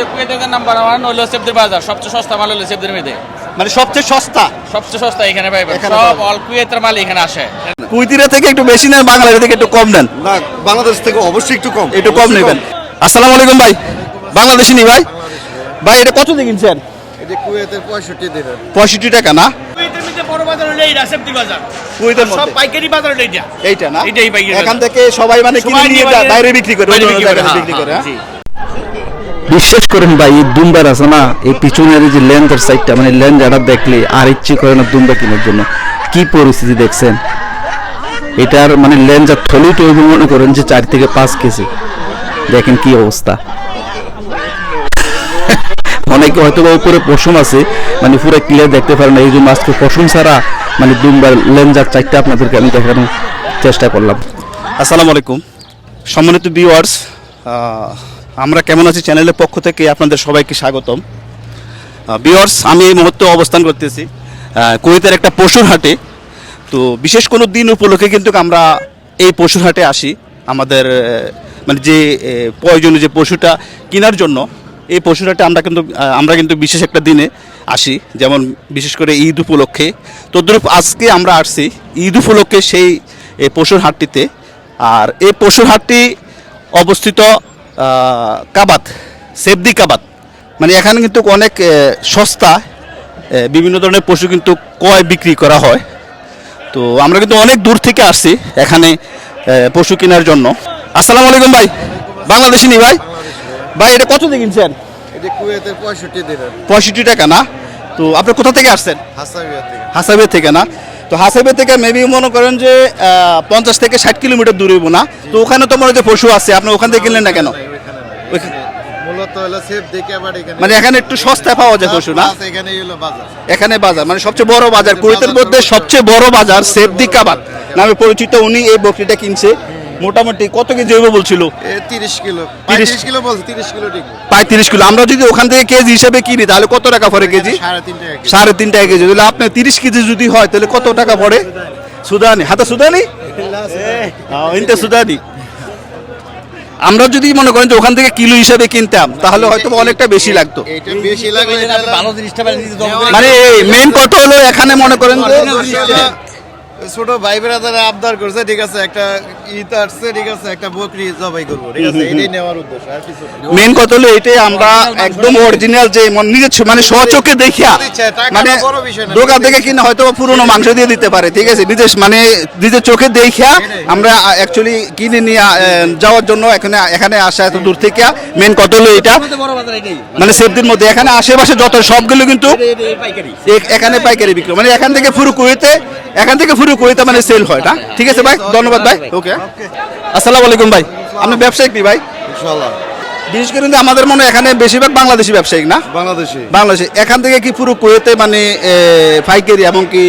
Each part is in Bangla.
আমাদের কুয়েতের নাম্বার ওয়ান হলো সেবদের বাজার সবচেয়ে সস্তা মাল হলো সেবদের মেয়েদের মানে সবচেয়ে সস্তা? সবচেয়ে সস্তা এখানে পাইবেন সব অল কুয়েতের মাল এখানে আসে। কুইতিরা থেকে একটু বেশি নেন বাংলাদেশ থেকে একটু কম নেন। না বাংলাদেশ থেকে অবশ্যই একটু কম। একটু কম নেবেন। আসসালামু আলাইকুম ভাই। বাংলাদেশি নি ভাই? ভাই এটা কত দিয়ে কিনছেন? এটা কুয়েতের দিনের টাকা না? কুয়েতের মধ্যে বড় বাজার হলো এইটা সেবদি বাজার কুইতের সব পাইকারি বাজার হলো এইটা। এইটা না? এইটাই পাইকারি এখান থেকে সবাই মানে কিনে নিয়ে নিয়ে যায়, বাইরে- বিক্রি করে বিক্রি করে, হ্যাঁ, বিক্রি করে হ্যাঁ, হ্যাঁ? বিশ্বাস করেন ভাই, এই দুম্বার আছে না, এই পিছনের যে লেন্সের সাইডটা মানে লেন্স এটা দেখলে আর ইচ্ছে করে না দুম্বা কেনার জন্য, কি পরিস্থিতি দেখছেন? এটার মানে লেন্স আর থলি টলি মনে করেন যে চার থেকে পাঁচ কেজি। দেখেন কি অবস্থা। অনেকে হয়তো বা উপরে পশম আছে মানে পুরো ক্লিয়ার দেখতে পারেন এই জন্য আজকে পশম ছাড়া মানে দুম্বার লেন্স আর চারটা আপনাদেরকে আমি দেখানোর চেষ্টা করলাম। আসসালামু আলাইকুম। সম্মানিত ভিউয়ার্স আমরা কেমন আছি চ্যানেলের পক্ষ থেকে আপনাদের সবাইকে স্বাগতম। ভিউয়ার্স আমি এই মুহূর্তে অবস্থান করতেছি কুয়েতের একটা পশুর হাটে। তো বিশেষ কোনো দিন উপলক্ষে কিন্তু আমরা এই পশুর হাটে আসি। আমাদের মানে যে প্রয়োজনীয় যে পশুটা কেনার জন্য, এই পশুর হাটে আমরা কিন্তু আমরা কিন্তু বিশেষ একটা দিনে আসি। যেমন বিশেষ করে ঈদ উপলক্ষে। তদ্রূপ আজকে আমরা আসছি ঈদ উপলক্ষে সেই পশুর হাটটিতে। আর এই পশুর হাটটি অবস্থিত কাবাত সেবদি কাবাত। মানে এখানে কিন্তু অনেক সস্তা বিভিন্ন ধরনের পশু কিন্তু কয় বিক্রি করা হয়। তো আমরা কিন্তু অনেক দূর থেকে আসছি এখানে পশু কেনার জন্য। আসসালামু আলাইকুম ভাই। বাংলাদেশি নি ভাই? ভাই এটা কত দিয়ে কিনছেন? পঁয়ষট্টি টাকা না? তো আপনি কোথা থেকে আসছেন? হাসাবিয়া থেকে। না? তো হাসাবের থেকে মেবি মনে করেন যে পঞ্চাশ থেকে ষাট কিলোমিটার দূরে না। তো ওখানে তো মনে যে পশু আছে আপনি ওখান থেকে কিনলেন না কেন? মূলত হলো সেফ দেখে আবার এখানে। মানে এখানে একটু সস্তায় পাওয়া যায় পশু না? এখানে হলো বাজার। এখানে বাজার মানে সবচেয়ে বড় বাজার কুয়েতের মধ্যে সবচেয়ে বড় বাজার সেফদি কাবাত নামে পরিচিত উনি এই বকরিটা কিনছে। মোটামুটি কত কেজি হইব বলছিল তিরিশ কিলো। তিরিশ কিলো বলছে তিরিশ কিলো প্রায় তিরিশ কিলো। আমরা যদি ওখান থেকে কেজি হিসেবে কিনি তাহলে কত টাকা পড়ে কেজি? সাড়ে তিন টাকা কেজি। তাহলে আপনি তিরিশ কেজি যদি হয় তাহলে কত টাকা পড়ে? সুদানি। হাতে সুদানি? ইনতে সুদানি। আমরা যদি মনে করেন যে ওখান থেকে কিলো হিসাবে কিনতাম তাহলে হয়তো অনেকটা বেশি লাগতো এটা বেশি লাগলে এটা ভালো জিনিসটা পাইলে দিতে হবে। মানে মেন কথা হলো এখানে মনে করেন যে ছোট ভাই বেড়াদারা আবদার করছে ঠিক আছে একটা ঈদ আসছে ঠিক আছে একটা বকরি জবাই করব ঠিক আছে এটাই নেওয়ার উদ্দেশ্য আর কিছু না। মেন কথা হলো এটাই আমরা একদম অরিজিনাল যে মন- নিজের ছ- মানে স্বচোখে দেখিয়া টাকাটা মানে বড় বিষয় না। দোকান থেকে কিনা হয়তো বা পুরনো মাংস দিয়ে দিতে পারে ঠিক আছে নিজের মানে নিজের চোখে দেখিয়া আমরা অ্যাকচুয়ালি কিনে নিয়ে আহ, যাওয়ার জন্য এখানে এখানে আসা এত দূর থেকে মেন কথা হলো এটা। বড় বাজার এটাই মানে সেফটির মধ্যে এখানে আশেপাশে যত সবগুলো কিন্তু পাইকারি। এ- এখানে পাইকারি বিক্রি মানে এখান থেকে পুরো কুয়েতে এখান থেকে পুরো কুয়েতে মানে সেল হয় না? ঠিক আছে ভাই? ধন্যবাদ ভাই। ওকে আসসালামু আলাইকুম ভাই। আপনি ব্যবসায়িক নি ভাই? ইনশাআল্লাহ। বিশেষ করে আমাদের মনে এখানে বেশিরভাগ বাংলাদেশি ব্যবসায়িক না? বাংলাদেশি। বাংলাদেশে। এখান থেকে কি পুরো কুয়েতে মানে পাইকারি এবং কি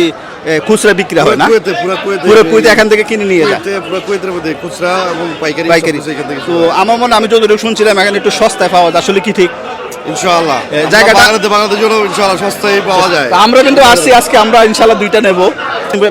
খুচরা বিক্রি হয় না? পুরো কুয়েতে পুরো কুয়েতে। এখান থেকে কিনে নিয়ে যায়। কুয়েতে পুরো কুয়েতের মধ্যে খুচরা এবং পাইকারি পাইকারি। তো আমার মনে আমি যতটুকু শুনছিলাম এখানে একটু সস্তায় পাওয়া যায়। আসলে কি ঠিক? ইনশাআল্লাহ। জায়গাটা- বাংলাদেশ জন্য ইনশাআল্লাহ সস্তায় পাওয়া যায়। আমরা কিন্তু আসছি আজকে আমরা ইনশাআল্লাহ দুইটা নেব।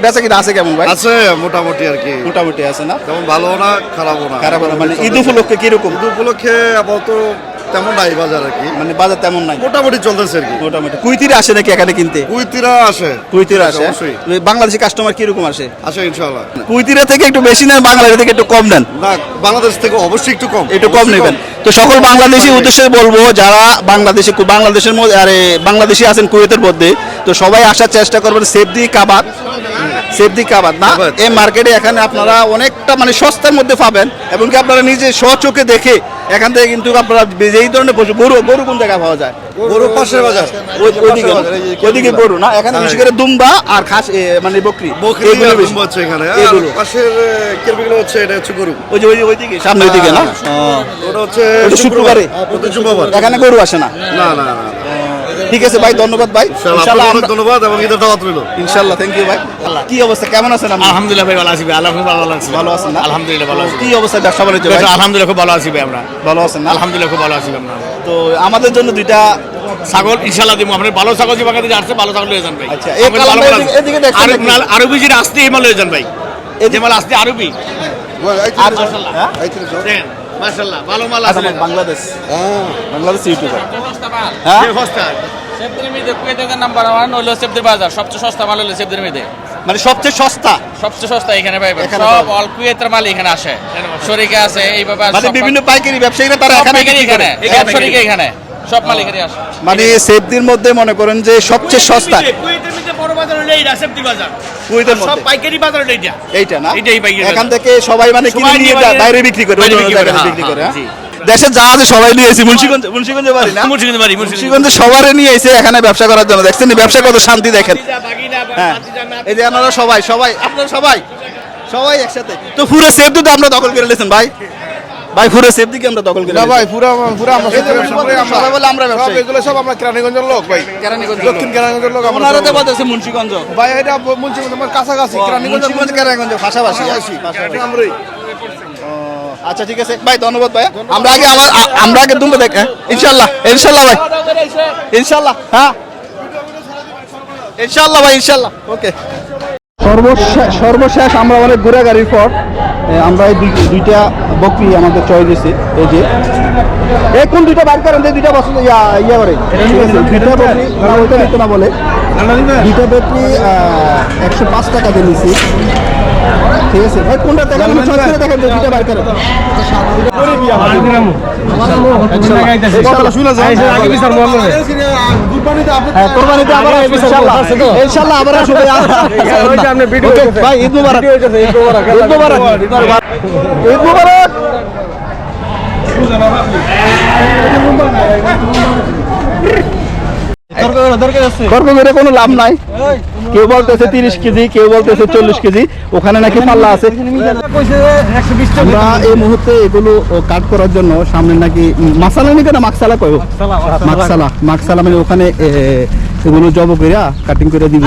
বেচা কিনা আছে কেমন ভাই? আছে মোটামুটি আর কি। মোটামুটি আছে না? তেমন ভালো না খারাপও না। খারাপ না মানে ঈদ উপলক্ষে কীরকম? ঈদ উপলক্ষে আপাতত তেমন নাই বাজার আর কি। মানে বাজার তেমন নাই। মোটামুটি চলতেছে আর কি। মোটামুটি। কুইতিরা আসে নাকি এখানে কিনতে? কুইতিরা আসে। কুইতিরা আসে? অবশ্যই। বাংলাদেশি কাস্টমার কীরকম আসে? আসে ইনশাআল্লাহ। কুইতিরা থেকে একটু বেশি নেন বাংলাদেশ থেকে একটু কম নেন? না বাংলাদেশ থেকে অবশ্যই একটু কম। একটু কম নেবেন। তো সকল বাংলাদেশি উদ্দেশ্যে বলব যারা বাংলাদেশে বাংলাদেশের মধ্যে আরে বাংলাদেশি আছেন কুয়েতের মধ্যে তো সবাই আসার চেষ্টা করবেন সেফদি কাবাত সেফদি কাবাত না। এই মার্কেটে এখানে আপনারা অনেকটা মানে সস্তার মধ্যে পাবেন এবং কি আপনারা নিজে স্বচোখে দেখে এখান থেকে কিন্তু আপনারা যেই ধরনের পশু গরু গরু কোন জায়গায় পাওয়া যায়? গরু পাশের বাজার। ওইদিকে। ওইদিকে গরু না? এখানে হ্যাঁ। বিশেষ করে দুম্বা আর খাস মানে বকরি। বকরি হচ্ছে এখানে। এগুলো। পাশের কেরবিগুলো হচ্ছে এটা হচ্ছে গরু। ওই যে ওই ওইদিকে সামনে ওইদিকে না? ওটা হচ্ছে শুক্রবারে? হ্যাঁ, শুক্রবার। এখানে গরু আসে না না না না। ঠিক আছে ভাই ধন্যবাদ ভাই। ইনশাআল্লাহ অনেক ধন্যবাদ এবং ঈদের দাওয়াত রইল। ইনশাআল্লাহ থ্যাংক ইউ ভাই। কি অবস্থা কেমন আছেন আপনি? আলহামদুলিল্লাহ ভাই ভালো আছি ভাই আল্লাহ ভালো আছি ভালো আছেন আলহামদুলিল্লাহ ভালো আছি কি অবস্থা ব্যবসা বাণিজ্য ভাই? আলহামদুলিল্লাহ খুব ভালো আছি ভাই আমরা। ভালো আছেন না? আলহামদুলিল্লাহ খুব ভালো আছি আমরা। তো আমাদের জন্য দুইটা ছাগল ইনশাআল্লাহ দিব আপনার ভালো ছাগল যে বাগানে আসছে ভালো ছাগল লয়ে যান ভাই। আচ্ছা, এই এদিকে- দেখছেন আরবি যেটা আসছে এই মাল লয়ে যান ভাই। এদিকে- যে মাল আসছে আরবি। আর হ্যাঁ? মাশাআল্লাহ ভালো মাল আচ্ছা, আছে বাংলাদেশ। বাংলাদেশ ইউটিউবার। হ্যাঁ? সস্তা। সেবদের মেয়েদের কুয়েতের নাম্বার ওয়ান হলো বাজার। সবচেয়ে সস্তা মাল হলো সেবদের মেয়েদের মানে সবচেয়ে সস্তা? সবচেয়ে সস্তা এখানে পাইবেন সব অল কুয়েতের মাল এখানে আসে। শরিকে আছে এইভাবে মানে সব বিভিন্ন পাইকারি ব্যবসায়ীরা তারা সব এখানে। এখানে। শরিকে এখানে। সব মাল এখানে আসে। মানে সেফদির মধ্যে মনে করেন যে সবচেয়ে সস্তা। বাজার হলো এইটা সেফটি বাজার। কুয়েতের সব মধ্যে? পাইকারি বাজার হলো এইটা এইটা না? এইটাই পাইকারি এখান থেকে সবাই মানে কিনে নিয়ে নিয়ে যায়, বাইরে- বাইরে বিক্রি করে বাইরে বিক্রি করে, হ্যাঁ, করে? জি। দেশে যা আছে সবাই নিয়ে এসে মুন্সিগঞ্জ মুন্সিগঞ্জে বাড়ি না? মুন্সিগঞ্জ বাড়ি মুন্সিগঞ্জে সবারই নিয়ে এসে এখানে ব্যবসা করার জন্য। দেখছেন ব্যবসা কত শান্তি দেখেন। হ্যাঁ। এই যে আপনারা সবাই সবাই আপনারা সবাই সবাই একসাথে। তো পুরো সেফ তো আমরা দখল করে নিয়েছেন ভাই। ভাই পুরো সেফ দিকে আমরা দখল করে না ভাই পুরো পুরো আমরা সবাই বলে আমরা সব এগুলো সব আমরা কেরানীগঞ্জের লোক ভাই। কেরানীগঞ্জের দক্ষিণ লোক। কেরানীগঞ্জের লোক আমরা ওনারা তো সব। বলতেছে মুন্সিগঞ্জ। ভাই এটা মুন্সিগঞ্জ আমার কাছাকাছি কেরানীগঞ্জ মুন্সিগঞ্জ কেরানীগঞ্জ পাশাপাশি। পাশাপাশি। আচ্ছা ঠিক আছে। ভাই ধন্যবাদ ভাই আমরা আগে আমার আমরা আগে দুম্বে দেখ হ্যাঁ? ইনশাল্লাহ ইনশাল্লাহ ভাই। ইনশাল্লাহ হ্যাঁ? ইনশাল্লাহ ভাই ইনশাল্লাহ ওকে। সর্বশেষ সর্বশেষ আমরা অনেক ঘুরে গাড়ির পর আমরা এই দুই- দুইটা বকরি আমাদের চয় দিয়েছে, এই যে। এই কোন দুইটা বাইর করেন যে দুইটা বছর ইয়া ইয়া করে? দুইটা ওরা ওইটা নিতে না বলে। দুইটা বকরি একশো পাঁচ টাকা দিয়ে নিছি। ঠিক আছে ভাই কোনটা দেখেন? আমি চয়েস করে দেখেন দুইটা বাইর করেন। হ্যাঁ, আবার আসবে ইনশাআল্লাহ। ইনশাআল্লাহ আবার আসবে। ওকে, ভাই, ঈদ মুবারক। ঈদ মুবারক। ঈদ মুবারক। কোনো লাভ নাই। কেউ তিরিশ কেজি, কেউ চল্লিশ কেজি, ওখানে নাকি আমরা এই মুহূর্তে এগুলো কাট করার জন্য সামনে নাকি না মানে ওখানে কাটিং করে দিব।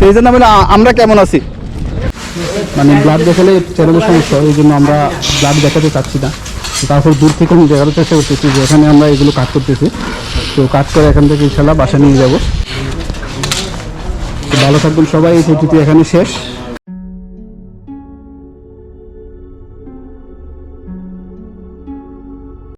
পেজের নামে আ- আমরা কেমন আছি? মানে ব্লাড দেখালে চ্যানেলের সমস্যা, এই জন্য আমরা ব্লাড দেখাতে চাচ্ছি না। তারপর দূর থেকে আমি দেখার চেষ্টা করতেছি যে এখানে আমরা এগুলো কাজ করতেছি। তো কাজ করে এখান থেকে ইনশাল্লাহ বাসা নিয়ে যাব। ভালো থাকবেন সবাই, এই ভিডিওটি এখানে শেষ।